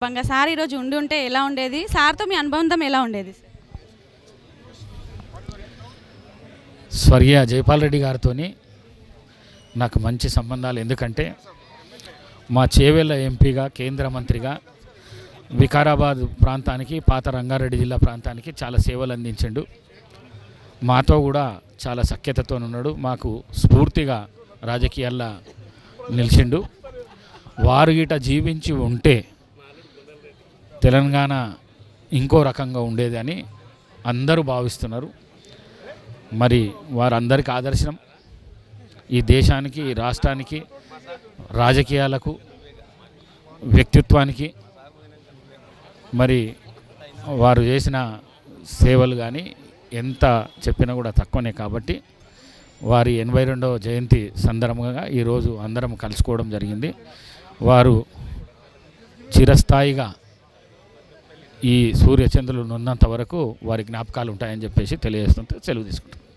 సందర్భంగా సార్ ఈరోజు ఉండి ఉంటే ఎలా ఉండేది? సార్తో మీ అనుబంధం ఎలా ఉండేది? స్వర్గీయ జైపాల్ రెడ్డి గారితో నాకు మంచి సంబంధాలు. ఎందుకంటే మా చేవెళ్ళ ఎంపీగా కేంద్ర మంత్రిగా వికారాబాద్ ప్రాంతానికి పాత రంగారెడ్డి జిల్లా ప్రాంతానికి చాలా సేవలు అందించిండు. మాతో కూడా చాలా సఖ్యతతో ఉన్నాడు. మాకు స్ఫూర్తిగా రాజకీయాల్లో నిలిచిండు. వారు గిట జీవించి ఉంటే తెలంగాణ ఇంకో రకంగా ఉండేది అని అందరూ భావిస్తున్నారు. మరి వారందరికీ ఆదర్శనం. ఈ దేశానికి ఈ రాష్ట్రానికి రాజకీయాలకు వ్యక్తిత్వానికి మరి వారు చేసిన సేవలు కానీ ఎంత చెప్పినా కూడా తక్కువనే కాబట్టి వారి ఎనభై రెండవ జయంతి సందర్భంగా ఈరోజు అందరం కలుసుకోవడం జరిగింది. వారు చిరస్థాయిగా ఈ సూర్యచంద్రులు ఉన్నంత వరకు వారి జ్ఞాపకాలు ఉంటాయని చెప్పేసి తెలియజేస్తుంటే సెలవు తీసుకుంటాం